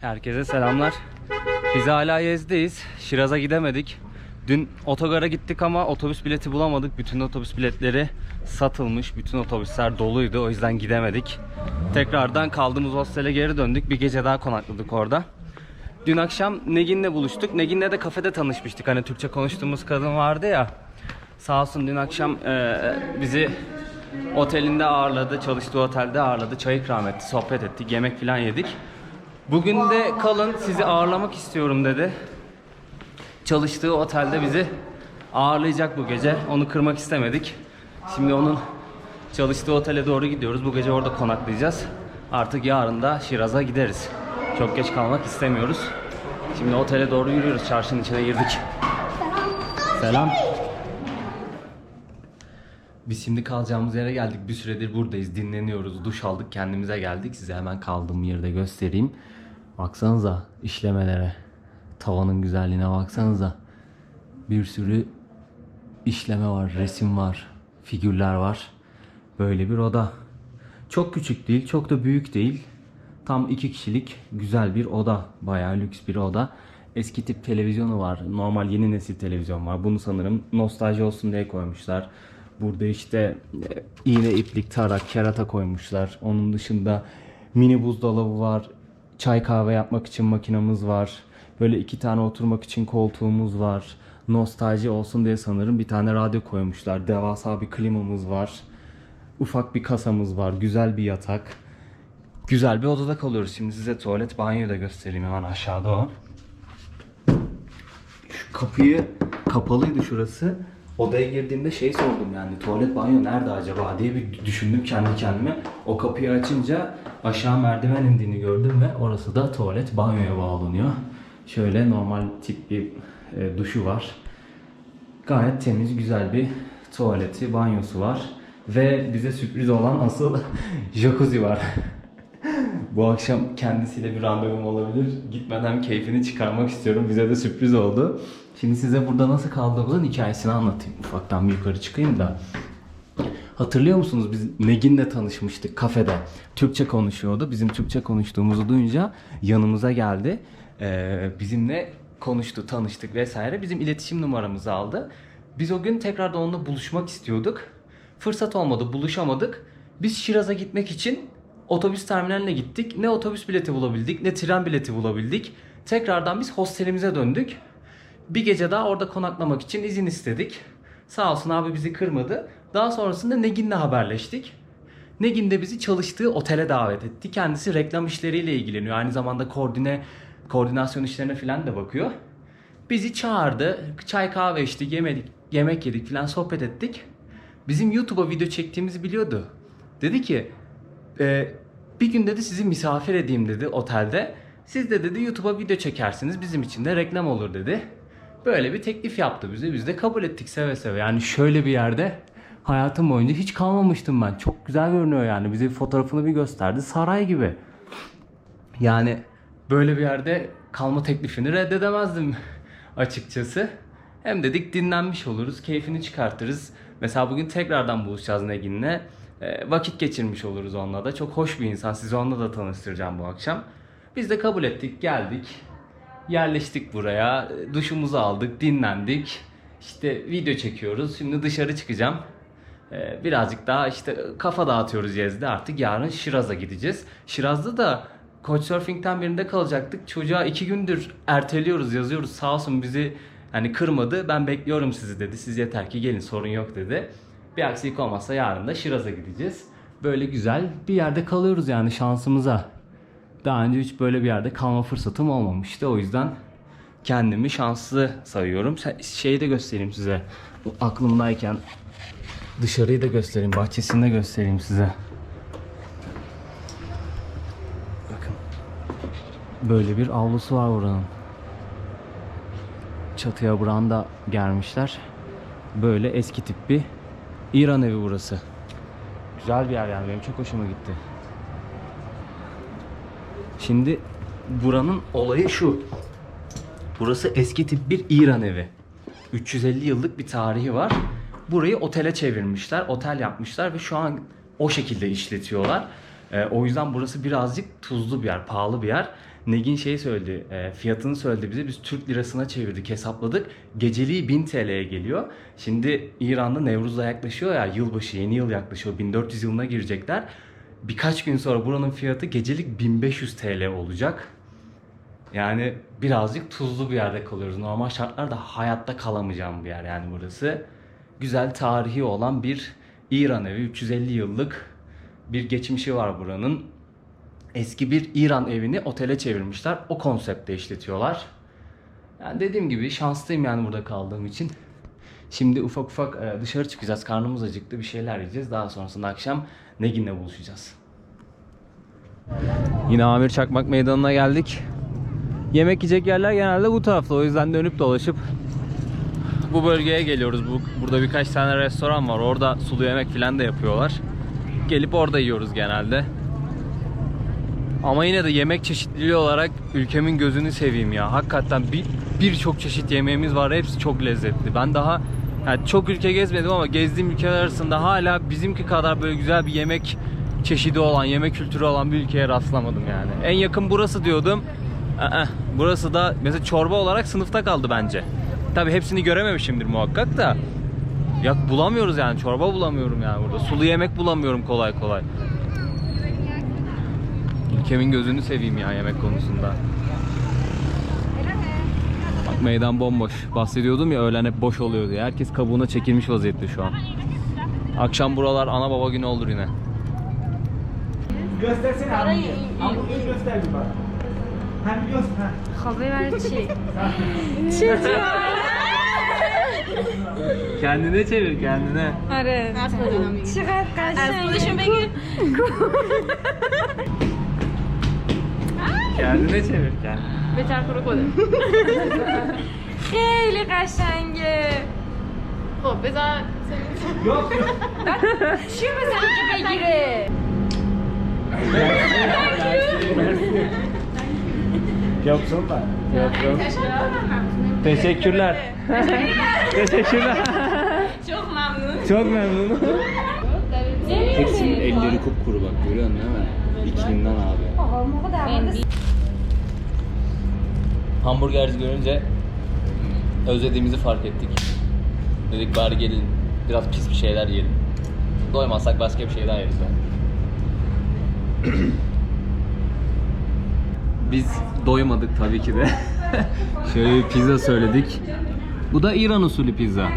Herkese selamlar. Biz hala Yez'deyiz. Şiraz'a gidemedik. Dün otogara gittik ama otobüs bileti bulamadık. Bütün otobüs biletleri satılmış. Bütün otobüsler doluydu. O yüzden gidemedik. Tekrardan kaldığımız hostele geri döndük. Bir gece daha konakladık orada. Dün akşam Negin'le buluştuk. Negin'le de kafede tanışmıştık. Hani Türkçe konuştuğumuz kadın vardı ya. Sağ olsun dün akşam eee, bizi otelinde ağırladı. Çalıştığı otelde ağırladı. Çay ikram etti. Sohbet ettik. Yemek falan yedik. Bugün de kalın sizi ağırlamak istiyorum dedi. Çalıştığı otelde bizi ağırlayacak bu gece. Onu kırmak istemedik. Şimdi onun çalıştığı otele doğru gidiyoruz. Bu gece orada konaklayacağız. Artık yarın da Şiraz'a gideriz. Çok geç kalmak istemiyoruz. Şimdi otele doğru yürüyoruz. Çarşının içine girdik. Selam. Biz şimdi kalacağımız yere geldik. Bir süredir buradayız. Dinleniyoruz. Duş aldık. Kendimize geldik. Size hemen kaldığım yerde göstereyim. Baksanıza işlemelere. Tavanın güzelliğine baksanıza. Bir sürü işleme var. Resim var. Figürler var. Böyle bir oda. Çok küçük değil. Çok da büyük değil. Tam iki kişilik güzel bir oda. Bayağı lüks bir oda. Eski tip televizyonu var. Normal yeni nesil televizyon var. Bunu sanırım nostalji olsun diye koymuşlar. Burada işte e, iğne, iplik, tarak, kerata koymuşlar. Onun dışında mini buzdolabı var. Çay kahve yapmak için makinamız var. Böyle iki tane oturmak için koltuğumuz var. Nostalji olsun diye sanırım bir tane radyo koymuşlar. Devasa bir klimamız var. Ufak bir kasamız var. Güzel bir yatak. Güzel bir odada kalıyoruz. Şimdi size tuvalet banyoyu da göstereyim hemen aşağıda o. Şu kapıyı kapalıydı şurası. Odaya girdiğimde şey sordum yani tuvalet banyo nerede acaba diye bir düşündüm kendi kendime. O kapıyı açınca aşağı merdiven indiğini gördüm ve orası da tuvalet banyoya bağlanıyor. Şöyle normal tip bir e, duşu var. Gayet temiz güzel bir tuvaleti, banyosu var. Ve bize sürpriz olan asıl jacuzzi var. Bu akşam kendisiyle bir randevum olabilir. Gitmeden keyfini çıkarmak istiyorum. Bize de sürpriz oldu. Şimdi size burada nasıl kaldığımızın hikayesini anlatayım. Ufaktan bir yukarı çıkayım da. Hatırlıyor musunuz biz Negin'le tanışmıştık kafede. Türkçe konuşuyordu. Bizim Türkçe konuştuğumuzu duyunca yanımıza geldi. Ee, bizimle konuştu, tanıştık vesaire. Bizim iletişim numaramızı aldı. Biz o gün tekrardan onunla buluşmak istiyorduk. Fırsat olmadı, buluşamadık. Biz Şiraz'a gitmek için otobüs terminaline gittik. Ne otobüs bileti bulabildik, ne tren bileti bulabildik. Tekrardan biz hostelimize döndük. Bir gece daha orada konaklamak için izin istedik. Sağ olsun abi bizi kırmadı. Daha sonrasında Negin'le haberleştik. Negin de bizi çalıştığı otele davet etti. Kendisi reklam işleriyle ilgileniyor. Aynı zamanda koordine koordinasyon işlerine falan da bakıyor. Bizi çağırdı. Çay kahve içtik, yemedik, yemek yedik falan sohbet ettik. Bizim YouTube'a video çektiğimizi biliyordu. Dedi ki "E, bir gün dedi sizi misafir edeyim dedi otelde. Siz de dedi YouTube'a video çekersiniz bizim için de reklam olur dedi. Böyle bir teklif yaptı bize. Biz de kabul ettik seve seve. Yani şöyle bir yerde hayatım boyunca hiç kalmamıştım ben. Çok güzel görünüyor yani. Bize bir fotoğrafını bir gösterdi. Saray gibi. Yani böyle bir yerde kalma teklifini reddedemezdim açıkçası. Hem dedik dinlenmiş oluruz, keyfini çıkartırız. Mesela bugün tekrardan buluşacağız Negin'le. Ee, vakit geçirmiş oluruz onunla da. Çok hoş bir insan. Sizi onunla da tanıştıracağım bu akşam. Biz de kabul ettik, geldik. Yerleştik buraya. Duşumuzu aldık, dinlendik. İşte video çekiyoruz. Şimdi dışarı çıkacağım. Ee, birazcık daha işte kafa dağıtıyoruz Yez'de artık. Yarın Şiraz'a gideceğiz. Şiraz'da da Couchsurfing'ten birinde kalacaktık. Çocuğa iki gündür erteliyoruz, yazıyoruz. Sağ olsun bizi hani kırmadı. Ben bekliyorum sizi dedi. Siz yeter ki gelin sorun yok dedi. Bir aksilik olmazsa yarın da Şiraz'a gideceğiz. Böyle güzel bir yerde kalıyoruz yani şansımıza. Daha önce hiç böyle bir yerde kalma fırsatım olmamıştı. O yüzden kendimi şanslı sayıyorum. Şeyi de göstereyim size. Bu Aklımdayken dışarıyı da göstereyim. Bahçesini de göstereyim size. Bakın. Böyle bir avlusu var buranın. Çatıya branda germişler. Böyle eski tip bir İran evi burası. Güzel bir yer yani benim çok hoşuma gitti. Şimdi buranın olayı şu. Burası eski tip bir İran evi. 350 yıllık bir tarihi var. Burayı otele çevirmişler, otel yapmışlar ve şu an o şekilde işletiyorlar. Ee, o yüzden burası birazcık tuzlu bir yer, pahalı bir yer. Negin şey söyledi, e, fiyatını söyledi bize. Biz Türk lirasına çevirdik, hesapladık. Geceliği 1000 TL'ye geliyor. Şimdi İran'da Nevruz'da yaklaşıyor ya, yılbaşı, yeni yıl yaklaşıyor. 1400 yılına girecekler. Birkaç gün sonra buranın fiyatı gecelik 1500 TL olacak. Yani birazcık tuzlu bir yerde kalıyoruz. Normal şartlarda hayatta kalamayacağım bir yer yani burası. Güzel tarihi olan bir İran evi. 350 yıllık bir geçmişi var buranın. Eski bir İran evini otele çevirmişler. O konseptte işletiyorlar. Yani dediğim gibi şanslıyım yani burada kaldığım için. Şimdi ufak ufak e, dışarı çıkacağız. Karnımız acıktı. Bir şeyler yiyeceğiz. Daha sonrasında akşam Negin'le buluşacağız. Yine Amir Çakmak Meydanı'na geldik. Yemek yiyecek yerler genelde bu tarafta. O yüzden dönüp dolaşıp bu bölgeye geliyoruz. Bu, burada birkaç tane restoran var. Orada sulu yemek falan da yapıyorlar. Gelip orada yiyoruz genelde. Ama yine de yemek çeşitliliği olarak ülkemin gözünü seveyim ya. Hakikaten bir birçok çeşit yemeğimiz var. Hepsi çok lezzetli. Ben daha yani çok ülke gezmedim ama gezdiğim ülkeler arasında hala bizimki kadar böyle güzel bir yemek çeşidi olan, yemek kültürü olan bir ülkeye rastlamadım yani. En yakın burası diyordum. Aa, burası da mesela çorba olarak sınıfta kaldı bence. Tabi hepsini görememişimdir muhakkak da. Ya bulamıyoruz yani çorba bulamıyorum yani burada. Sulu yemek bulamıyorum kolay kolay. Ülkemin gözünü seveyim ya yemek konusunda meydan bomboş. Bahsediyordum ya öğlen hep boş oluyor diye. Herkes kabuğuna çekilmiş vaziyette şu an. Akşam buralar ana baba günü olur yine. Göstersene abi. Abi göster bir bak. Hem göster. Haberci. Çocuğum. kendine çevir kendine. Arı. Çıkar karşıya. Arkadaşım ben Kendine çevir kendine. بهتر رو کده خیلی قشنگه خب بذار Yok yok. چی بزنی که بگیره Yoksun da. Yok yok. Teşekkürler. Teşekkürler. çok memnun Çok memnunum. Hepsinin elleri kupkuru bak görüyorsun değil mi? İklimden abi. Hamburgerci görünce özlediğimizi fark ettik. Dedik bari gelin biraz pis bir şeyler yiyelim. Doymazsak başka bir şey daha yeriz yani. Biz doymadık tabii ki de. Şöyle bir pizza söyledik. Bu da İran usulü pizza.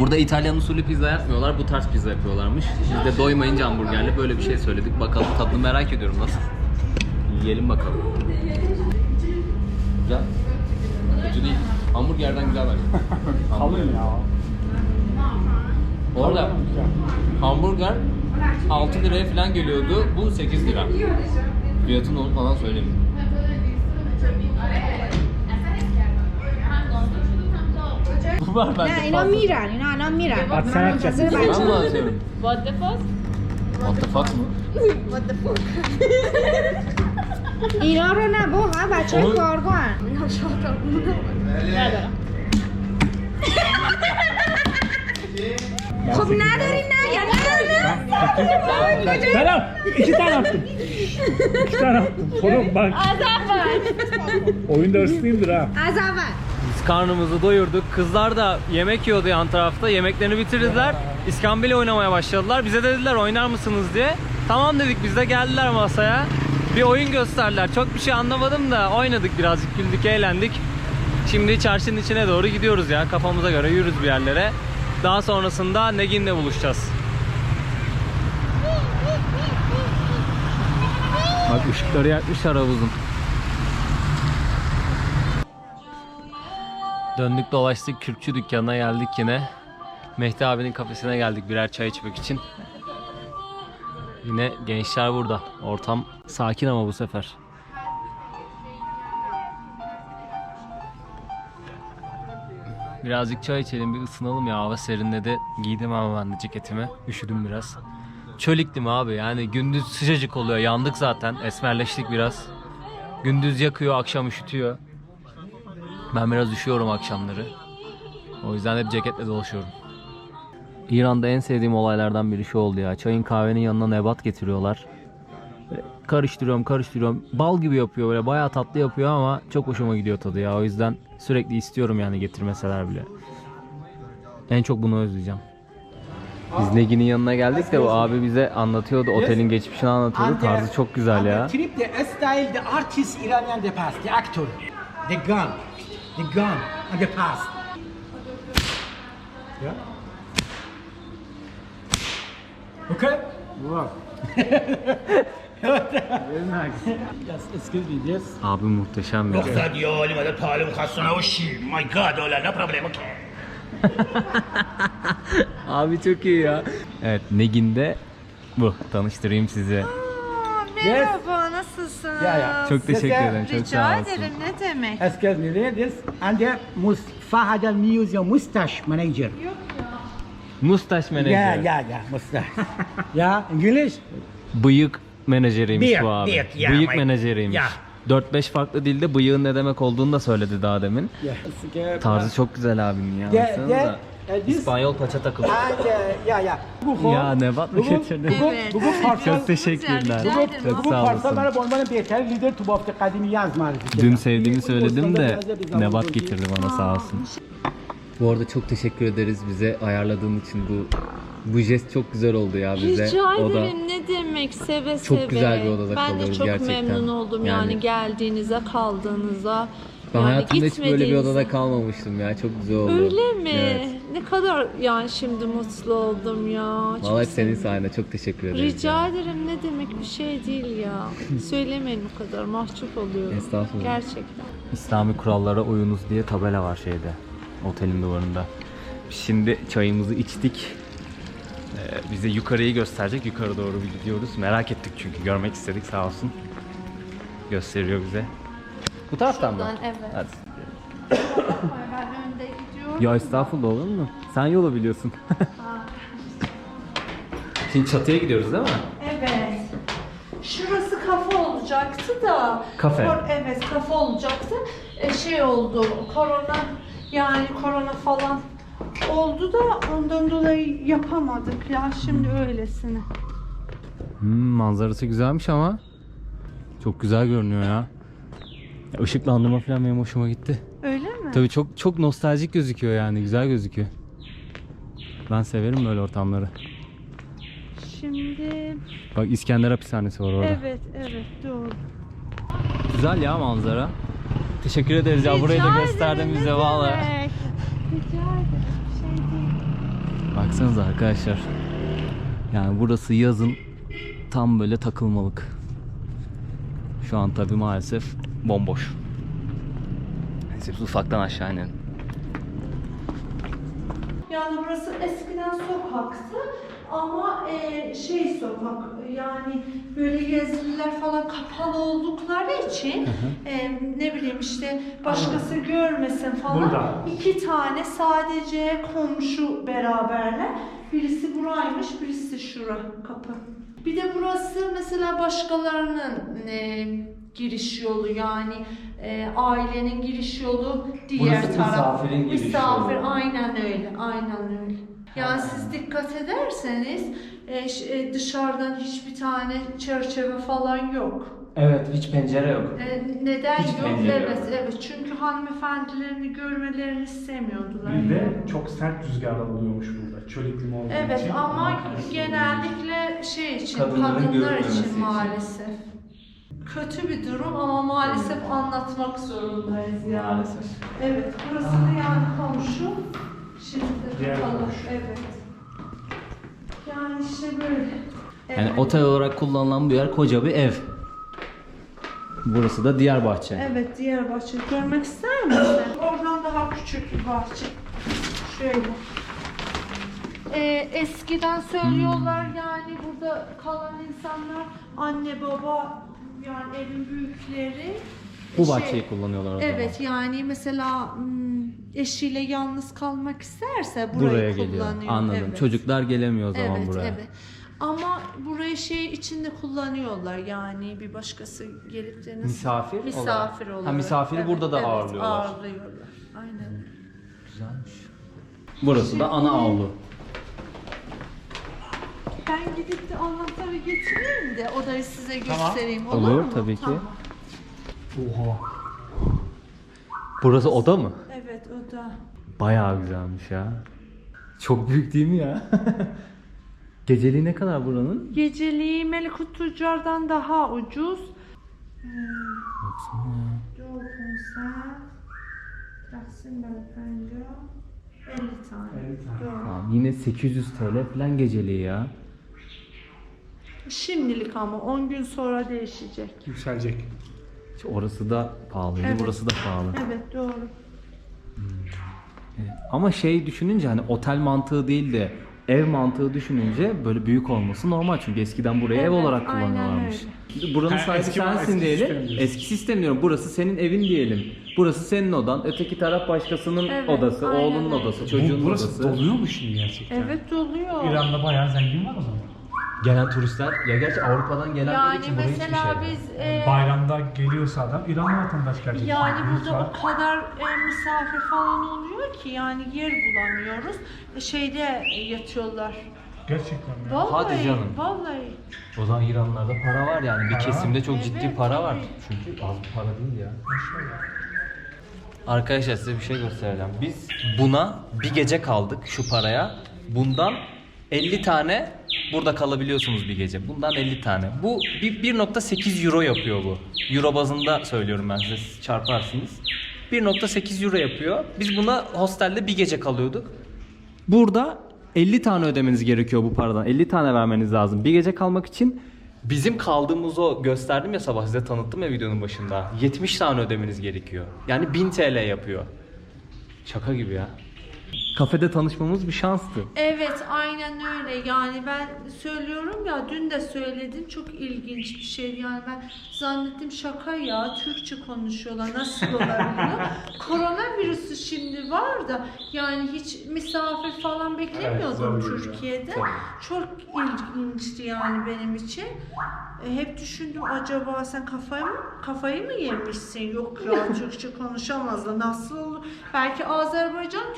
Burada İtalyan usulü pizza yapmıyorlar. Bu tarz pizza yapıyorlarmış. Biz de doymayınca hamburgerle böyle bir şey söyledik. Bakalım tadını merak ediyorum nasıl. Yiyelim bakalım. Güzel. Kötü değil. Hamburgerden güzel bence. Kalın Hamburger. ya. Orada hamburger 6 liraya falan geliyordu. Bu 8 lira. Fiyatını onu falan söylemiyor. Var bende. Ne, non fazla. mirare, no. Bak sen açacaksın. What the fuck? What the fuck mı? What the fuck? اینا رو نه بابا بچه های اون- کارگاه هن. ندارم خب نداری نه یا نه Selam. İki tane attım. İki tane attım. Sorun bak. از اول Oyunda hırslıyımdır ha. از اول Biz karnımızı doyurduk. Kızlar da yemek yiyordu yan tarafta. Yemeklerini bitirdiler. İskambil oynamaya başladılar. Bize de dediler oynar mısınız diye. Tamam dedik biz de geldiler masaya. Bir oyun gösterdiler. Çok bir şey anlamadım da oynadık birazcık güldük eğlendik. Şimdi çarşının içine doğru gidiyoruz ya. Kafamıza göre yürürüz bir yerlere. Daha sonrasında Negin'le buluşacağız. Bak ışıkları yakmışlar havuzun. Döndük dolaştık Kürkçü dükkanına geldik yine. Mehdi abinin kafesine geldik birer çay içmek için. Yine gençler burada. Ortam sakin ama bu sefer. Birazcık çay içelim bir ısınalım ya hava serinledi. Giydim ama ben de ceketimi. Üşüdüm biraz. Çöl iklimi abi yani gündüz sıcacık oluyor. Yandık zaten. Esmerleştik biraz. Gündüz yakıyor, akşam üşütüyor. Ben biraz üşüyorum akşamları. O yüzden hep ceketle dolaşıyorum. İran'da en sevdiğim olaylardan biri şu oldu ya. Çayın kahvenin yanına nebat getiriyorlar. Karıştırıyorum karıştırıyorum. Bal gibi yapıyor böyle bayağı tatlı yapıyor ama çok hoşuma gidiyor tadı ya. O yüzden sürekli istiyorum yani getirmeseler bile. En çok bunu özleyeceğim. Biz Negin'in yanına geldik de bu abi bize anlatıyordu. Otelin geçmişini anlatıyordu. The- Tarzı çok güzel ya. Trip, the style, the artist Iranian, the past, the actor, the gun, the gun, and the past. Yeah. Okay? Burak. Abi muhteşem bir Ruhsat yo limada şey. talim kassana uşi. My god, ola ne problem okay. Abi çok iyi ya. Evet, Negin'de bu. Tanıştırayım sizi. Merhaba, nasılsınız? Ya, ya. Çok teşekkür ederim. Çok Rica sağ olsun. ederim, ne demek? Excuse me, this and the Mustfahada Museum Mustache Manager. Yok Mustaş menajer. Ya ya ya mustaş. ya İngiliz. Bıyık menajeriymiş Bıyık, bu abi. bıyık, ya, bıyık my- menajeriymiş. ya. 4-5 farklı dilde bıyığın ne demek olduğunu da söyledi daha demin. Yeah. Tarzı çok güzel abim ya. Yeah, yeah. E, İspanyol paça takılı. And, ya ya. Bu kol- Ya Nebat mı? Bu, Evet. bu, bu parça Çok teşekkürler. Rica ederim. Çok Bu sağ parça olasın. bana Bolman'ın beter lider tubafta kadimi yazmanızı. Dün sevdiğimi söyledim de Nebat getirdi bana sağ olsun. Bu arada çok teşekkür ederiz bize ayarladığın için bu bu jest çok güzel oldu ya bize. Rica O da ederim, ne demek, seve Çok seve. güzel bir odada ben kalıyoruz de çok gerçekten. memnun oldum yani, Yani- geldiğinize, kaldığınıza. ben yani hayatımda hiç böyle bir gitmediğinize. odada kalmamıştım ya. Çok güzel oldu. Öyle mi? Evet. Ne kadar yani şimdi mutlu oldum ya. Çok Vallahi senin sayende çok teşekkür ederiz. Rica ya. ederim ne demek bir şey değil ya. Söylemeyin o kadar mahcup oluyorum. Estağfurullah. Gerçekten. İslami kurallara uyunuz diye tabela var şeyde. Otelin duvarında. Şimdi çayımızı içtik. Ee, bize yukarıyı gösterecek. Yukarı doğru bir gidiyoruz. Merak ettik çünkü. Görmek istedik sağ olsun. Gösteriyor bize. Bu taraftan mı? Şuradan, evet. Hadi. Ben önde gidiyorum. Ya estağfurullah olur mu? Sen yolu biliyorsun. Şimdi çatıya gidiyoruz değil mi? Evet. Şurası kafe olacaktı da. Kafe. Kor- evet kafe olacaktı. E, şey oldu. Korona yani korona falan oldu da ondan dolayı yapamadık ya şimdi öylesine. Hmm, manzarası güzelmiş ama. Çok güzel görünüyor ya. ışıklandırma falan benim hoşuma gitti. Öyle mi? Tabii çok çok nostaljik gözüküyor yani güzel gözüküyor. Ben severim böyle ortamları. Şimdi Bak İskender hapishanesi var orada. evet evet doğru. Güzel ya manzara. Teşekkür ederiz ya burayı da gösterdin bize valla. Şey. Baksanıza arkadaşlar. Yani burası yazın tam böyle takılmalık. Şu an tabi maalesef bomboş. Neyse biz ufaktan aşağı inelim. Yani burası eskiden sokaktı ama e, şey sokak yani böyle gezgililer falan kapalı oldukları için e, ne bileyim işte başkası görmesin falan Burada. iki tane sadece komşu beraberler. Birisi buraymış, birisi şura kapı. Bir de burası mesela başkalarının e, giriş yolu yani e, ailenin giriş yolu diğer Burası taraf. misafirin giriş Misafir yolu. aynen öyle, aynen öyle. Yani siz dikkat ederseniz e, e, dışarıdan hiçbir tane çerçeve falan yok. Evet hiç pencere yok. E, neden Hiç yok? Evet, yok. evet. Çünkü hanımefendilerini görmelerini istemiyordular. Bir de çok sert rüzgarlar oluyormuş burada. Çöl iklimi olduğu Evet için. ama genellikle şey için, Kadınların kadınlar için için. maalesef. Kötü bir durum ama maalesef anlatmak zorundayız yani. Maalesef. Evet, burası da yani komşu. Şimdi Diğer kapalı. komşu. Evet. Yani işte böyle. Yani Evet. otel olarak kullanılan bir yer koca bir ev. Burası da diğer bahçe. Evet, diğer bahçe. Görmek ister misin? Oradan daha küçük bir bahçe. Şöyle. Ee, eskiden söylüyorlar yani burada kalan insanlar anne baba yani evin büyükleri Bu şey- bahçeyi kullanıyorlar o zaman. Evet yani mesela hmm, eşiyle yalnız kalmak isterse burayı Buraya geliyor. kullanıyor. Anladım. Evet. Çocuklar gelemiyor o zaman evet, buraya. Evet. Ama burayı şey içinde kullanıyorlar yani bir başkası gelip de nasıl- Misafir olarak. misafir Ha, olarak. misafiri burada da evet, ağırlıyorlar. Ağırlıyorlar. Aynen. Güzelmiş. Burası da ana avlu. Ben gidip de anahtarı getireyim de odayı size göstereyim. Olur, Olur, mu? tabii ki. Tamam. Oha. Burası oda mı? Evet oda. Bayağı güzelmiş ya. Çok büyük değil mi ya? Geceliği ne kadar buranın? Geceliği Melikut Tüccar'dan daha ucuz. Hmm. Doğu konser. Taksim Beyefendi. 50 tane. 50 tane. Tamam, yine 800 TL falan geceliği ya. Şimdilik ama 10 gün sonra değişecek. Yükselecek. Orası da pahalıydı, Evet. burası da pahalı. Evet doğru. Ama şey düşününce hani otel mantığı değil de ev mantığı düşününce böyle büyük olması normal çünkü eskiden burayı ev Evet, olarak aynen kullanıyorlarmış. Buranın Ha, sahibi eski- sensin eski diyelim. sistem diyorsun. Eski sistem diyorum. Burası senin evin diyelim. Burası senin odan. Öteki taraf başkasının Evet, odası, aynen oğlunun öyle. odası, çocuğun Bu, burası odası. doluyor mu şimdi gerçekten? Evet doluyor. İran'da bayağı zengin var o zaman. Gelen turistler ya gerçi Avrupa'dan gelenler Yani için buraya hiçbir mesela şey. biz e, Bayramda geliyorsa adam İran vatandaş gelecek. yani burada o kadar e, misafir falan oluyor ki yani yer bulamıyoruz. E, şeyde e, yatıyorlar. Gerçekten mi? Vallahi, Hadi canım. Vallahi. O zaman İranlarda para var yani bir Para kesimde çok Evet, ciddi para var. Çünkü az bir para değil ya. Arkadaşlar size bir şey göstereceğim. Biz buna bir gece kaldık şu paraya. Bundan 50 tane burada kalabiliyorsunuz bir gece. Bundan 50 tane. Bu bir 1.8 euro yapıyor bu. Euro bazında söylüyorum ben size siz çarparsınız. 1.8 euro yapıyor. Biz buna hostelde bir gece kalıyorduk. Burada 50 tane ödemeniz gerekiyor bu paradan. 50 tane vermeniz lazım. Bir gece kalmak için bizim kaldığımız o gösterdim ya sabah size tanıttım ya videonun başında. 70 tane ödemeniz gerekiyor. Yani 1000 TL yapıyor. Şaka gibi ya. Kafede tanışmamız bir şanstı. Evet aynen öyle. Yani ben söylüyorum ya dün de söyledim. Çok ilginç bir şey. Yani ben zannettim şaka ya Türkçe konuşuyorlar nasıl olabiliyor? Koronavirüsü şimdi var da yani hiç misafir falan beklemiyordum zor geliyor. Türkiye'de. Çok ilginçti yani benim için. E, hep düşündüm acaba sen kafayı mı kafayı mı yemişsin? Yok ya Türkçe konuşamazlar. Nasıl olur? Belki Azerbaycan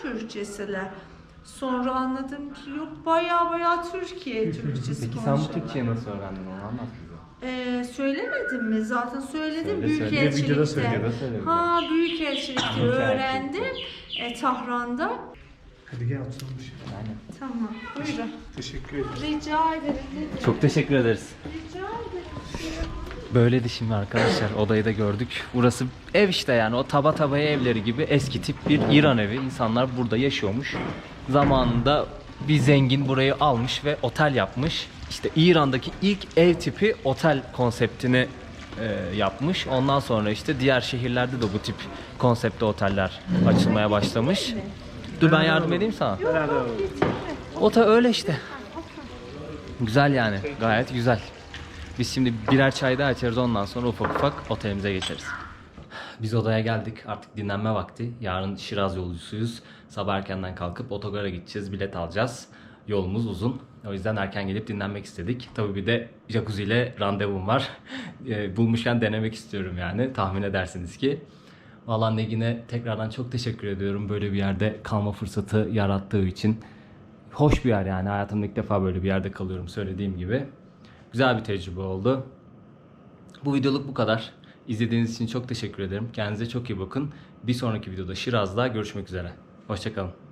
Türkçesiler Sonra anladım ki yok baya baya Türkiye Türkçesi Peki sen bu konuşuyorlar. Türkçeyi nasıl öğrendin onu anlat bize. Ee, söylemedim mi? Zaten söyledim Söyle, söyle. Videoda söyle, Büyükelçilikte. videoda söyle. Ha Büyükelçilikte öğrendim. E, Tahran'da. Hadi gel bir şey. Aynen. Tamam. Buyurun. Teşekkür ederim. Rica ederim. Çok teşekkür ederiz. Rica ederim. Böyleydi şimdi arkadaşlar. Odayı da gördük. Burası ev işte yani o taba tabaya evleri gibi eski tip bir İran evi. İnsanlar burada yaşıyormuş. Zamanında bir zengin burayı almış ve otel yapmış. İşte İran'daki ilk ev tipi otel konseptini e, yapmış. Ondan sonra işte diğer şehirlerde de bu tip konsepte oteller açılmaya başlamış. Dur ben yardım edeyim sana. Ota öyle işte. Güzel yani. Gayet güzel. Biz şimdi birer çay daha içeriz ondan sonra ufak ufak otelimize geçeriz. Biz odaya geldik. Artık dinlenme vakti. Yarın Şiraz yolcusuyuz. Sabah erkenden kalkıp otogara gideceğiz. Bilet alacağız. Yolumuz uzun. O yüzden erken gelip dinlenmek istedik. Tabii bir de jacuzzi ile randevum var. E, Bulmuşken denemek istiyorum yani. Tahmin edersiniz ki. Valla Negin'e tekrardan çok teşekkür ediyorum. Böyle bir yerde kalma fırsatı yarattığı için. Hoş bir yer yani. Hayatımda ilk defa böyle bir yerde kalıyorum söylediğim gibi. Güzel bir tecrübe oldu. Bu videoluk bu kadar. İzlediğiniz için çok teşekkür ederim. Kendinize çok iyi bakın. Bir sonraki videoda Şiraz'da görüşmek üzere. Hoşçakalın.